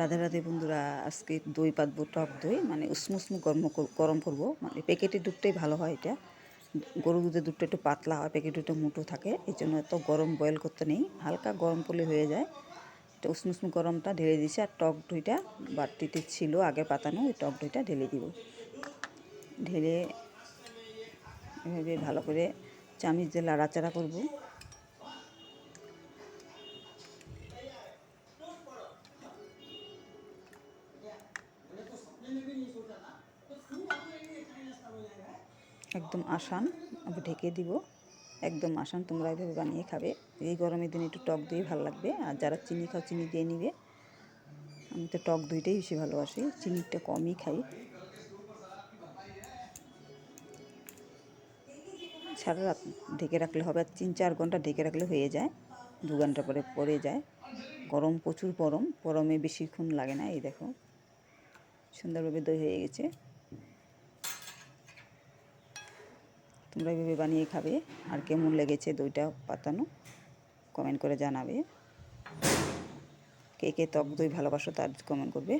রাধে রাধে বন্ধুরা, আজকে দই পাতবো, টক দই মানে উষ্ণ উষ্ণ গরম গরম করব। মানে প্যাকেটের দুধটাই ভালো হয় এটা। গরু দুধের দুধটা একটু পাতলা হয়, প্যাকেট দুধটা মুটো থাকে, এই জন্য এত গরম বয়েল করতে নেই। হালকা গরম করলে হয়ে যায়। এটা উষ্ণ উষ্ণ গরমটা ঢেলে দিয়েছি, আর টক দইটা বাটিতে ছিল আগে পাতানো, ওই টক দইটা ঢেলে দিব। ঢেলে এভাবে ভালো করে চামিচ দিয়ে লাড়াচাড়া করব। একদম আসান, আমি ঢেকে দিব। একদম আসান, তোমরা এভাবে বানিয়ে খাবে। এই গরমের দিনে একটু টক দই ভালো লাগবে। আর যারা চিনি খাও, চিনি দিয়ে নিবে। আমি তো টক দইটাই বেশি ভালোবাসি। চিনিটা কমই খাই। সারা রাত ঢেকে রাখলে হবে। আর তিন চার ঘণ্টা ঢেকে রাখলে হয়ে যায়। দু ঘণ্টা পরে পরে যায়। গরম প্রচুর গরম। গরমে বেশিক্ষণ লাগে না, এই দেখো। সুন্দরভাবে দই হয়ে গেছে। তোমরা এভাবে বানিয়ে খাবে আর কেমন লেগেছে দইটা পাতানো কমেন্ট করে জানাবে। কে কে টক দই ভালোবাসো তার কমেন্ট করবে।